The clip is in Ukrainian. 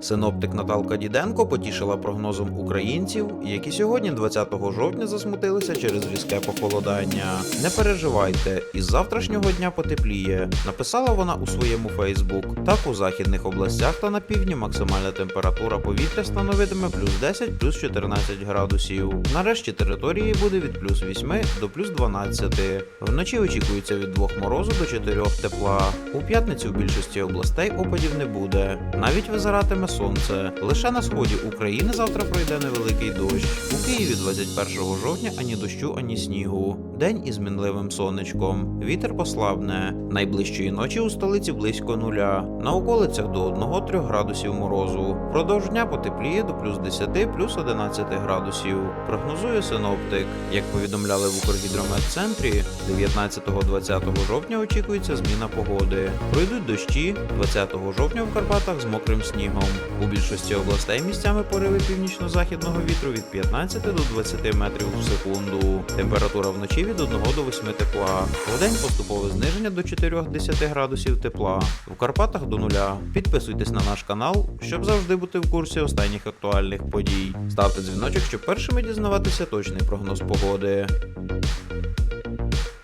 Синоптик Наталка Діденко потішила прогнозом українців, які сьогодні, 20 жовтня, засмутилися через різке похолодання. Не переживайте, із завтрашнього дня потепліє. Написала вона у своєму Фейсбук. Так у західних областях та на півдні максимальна температура повітря становитиме плюс 10 плюс 14 градусів. Нарешті території буде від плюс 8 до плюс 12. Вночі очікується від 2 морозу до 4 тепла. У п'ятницю в більшості областей опадів не буде. Навіть визиратиме сонце. Лише на сході України завтра пройде невеликий дощ. Києві 21 жовтня ані дощу, ані снігу. День із мінливим сонечком. Вітер послабне. Найближчої ночі у столиці близько нуля. На околицях до 1-3 градусів морозу. Продовж дня потепліє до плюс 10, плюс 11 градусів. Прогнозує синоптик. Як повідомляли в Укргідрометцентрі, 19-20 жовтня очікується зміна погоди. Пройдуть дощі 20 жовтня в Карпатах з мокрим снігом. У більшості областей місцями пориви північно-західного вітру від 15 до 20 метрів в секунду. Температура вночі від 1 до 8 тепла. Вдень поступове зниження до 4-10 градусів тепла. В Карпатах до нуля. Підписуйтесь на наш канал, щоб завжди бути в курсі останніх актуальних подій. Ставте дзвіночок, щоб першими дізнаватися точний прогноз погоди.